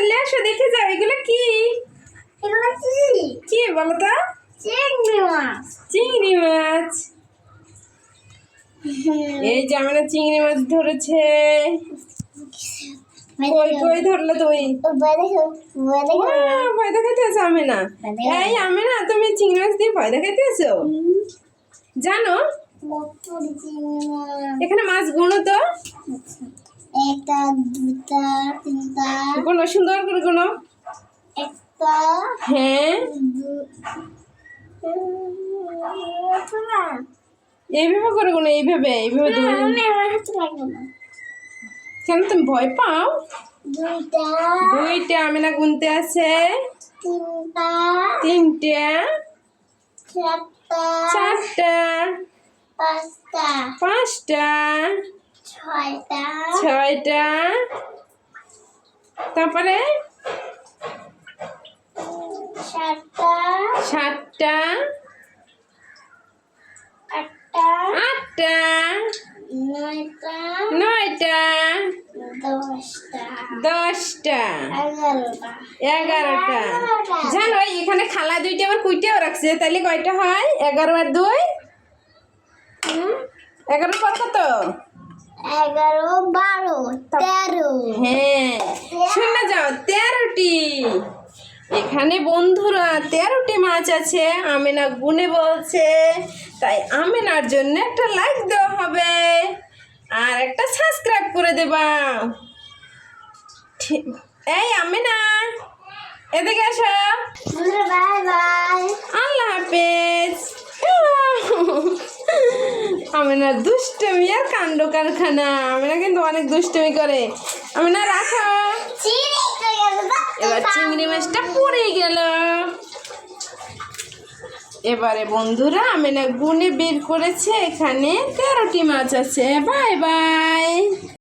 চলে আসো দেখে যাও এগুলো কি? এগুলো কি? কি বলো তো? চিংড়ি মাছ। চিংড়ি মাছ। এই যে আমরা চিংড়ি মাছ ধরেছে। কই কই ধরলে তুমি? ভয় আছো আমি না। এই আমি না তুমি চিংড়ি মাছ দিয়ে ভয় দেখাইতে আছো জানো? এখানে মাছ গুনো তো। একটা দুটা তিনটা গুনো সুন্দর করে গুনো একটা হ্যাঁ। এইভাবে করে গুনো এইভাবে এইভাবে। কেন তুমি ভয় পাও? দুইটা। দুইটা আমি না গুনতে আছে। তিনটা। তিনটা। চারটা। পাঁচটা। ছয়টা। ছয়টা। তারপরে? সাতটা। আটটা। নয়টা। দশটা। এগারোটা। জানো এখানে খালা দুইটা আবার কুইটাও রাখছে। তাহলে কয়টা হয়? এগারো আর দুই? এগারো কত? এগারো বারো তেরো। হ্যাঁ। তেরোটি এখানে বন্ধুরা তেরোটি মাছ আছে আমেনা গুনে বলছে। তাই আমেনার জন্য একটা লাইক দেওয়া হবে আর একটা সাবস্ক্রাইব করে দেবা। ঠিক- এই আমেনা এদিকে আসো বাই বাই আল্লাহ হাফেজ। আমেনা দুষ্টমি আর কাণ্ড কারখানা। আমেনা কিন্তু অনেক দুষ্টমি করে। আমেনা রাখো। এবার চিংড়ি মাছটা পড়ে গেল। এবারে বন্ধুরা, আমি না গুনে বের করেছে, এখানে তেরোটি মাছ আছে। Bye bye.